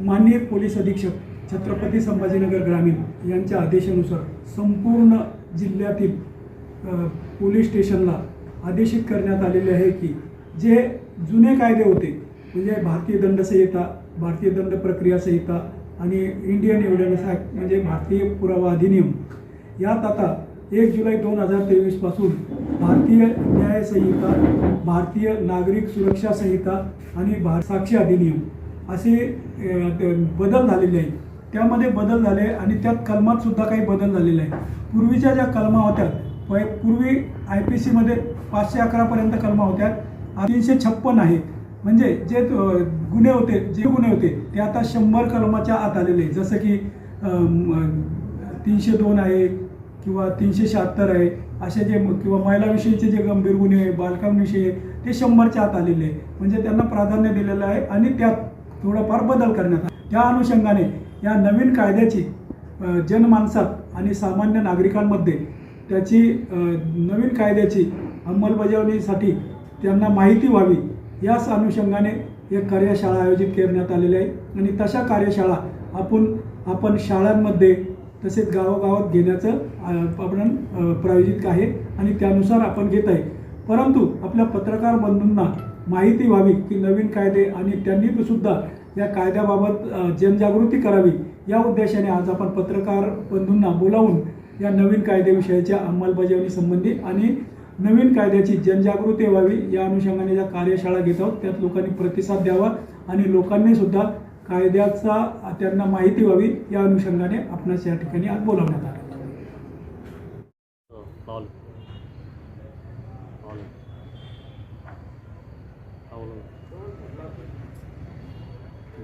माननीय पोलीस अधीक्षक छत्रपती संभाजीनगर ग्रामीण यांच्या आदेशानुसार संपूर्ण जिल्ह्यातील पोलीस स्टेशनला आदेशित करण्यात आलेले आहे की जे जुने कायदे होते म्हणजे भारतीय दंड संहिता भारतीय दंड प्रक्रिया संहिता आणि इंडियन एव्हिडन्स ॲक्ट म्हणजे भारतीय पुरावा अधिनियम यात आता एक जुलै दोन हजार तेवीसपासून भारतीय न्याय संहिता भारतीय नागरिक सुरक्षा संहिता आणि भार साक्षी अधिनियम असे ते बदल झालेले आहेत. त्यामध्ये बदल झाले आणि त्यात कलमात सुद्धा काही बदल झालेले आहे पूर्वीच्या ज्या कलमा होत्या पै पूर्वी आय पी सीमध्ये पाचशे अकरापर्यंत कलमा होत्या. तीनशे छप्पन आहेत. म्हणजे जे गुन्हे होते जे गुन्हे होते ते आता शंभर कलमाच्या आत आलेले आहे जसं की तीनशे दोन आहे किंवा तीनशे शहात्तर आहे असे जे किंवा महिलाविषयीचे जे गंभीर गुन्हे बालकांविषयी आहे, ते शंभरच्या आत आलेले आहे म्हणजे त्यांना प्राधान्य दिलेलं आहे आणि त्यात थोडाफार बदल करण्यात आला. त्या अनुषंगाने या नवीन कायद्याची जनमानसात आणि सामान्य नागरिकांमध्ये त्याची नवीन कायद्याची अंमलबजावणीसाठी त्यांना माहिती व्हावी याच अनुषंगाने एक कार्यशाळा आयोजित करण्यात आलेली आहे. आणि तशा कार्यशाळा आपण आपण शाळांमध्ये तसेच गावोगावात घेण्याचं आपण प्रायोजित आहे आणि त्यानुसार आपण घेत आहे. परंतु आपल्या पत्रकार बंधूंना माहिती व्हावी की नवीन कायदे आणि त्यांनी सुद्धा या कायद्याबाबत जनजागृती करावी. या उद्देशाने आज आपण पत्रकार बंधूंना बोलावून या नवीन कायद्याविषयीच्या अंमलबजावणी संबंधी आणि नवीन कायद्याची जनजागृती व्हावी या अनुषंगाने ज्या कार्यशाळा घेत आहोत त्यात लोकांनी प्रतिसाद द्यावा आणि लोकांनी सुद्धा कायद्याचा त्यांना माहिती व्हावी या अनुषंगाने आपणास या ठिकाणी आज बोलावण्यात आलं. हो, అవును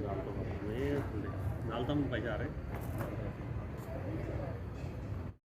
डालता हूँ डालता हूँ पैसा आ रहे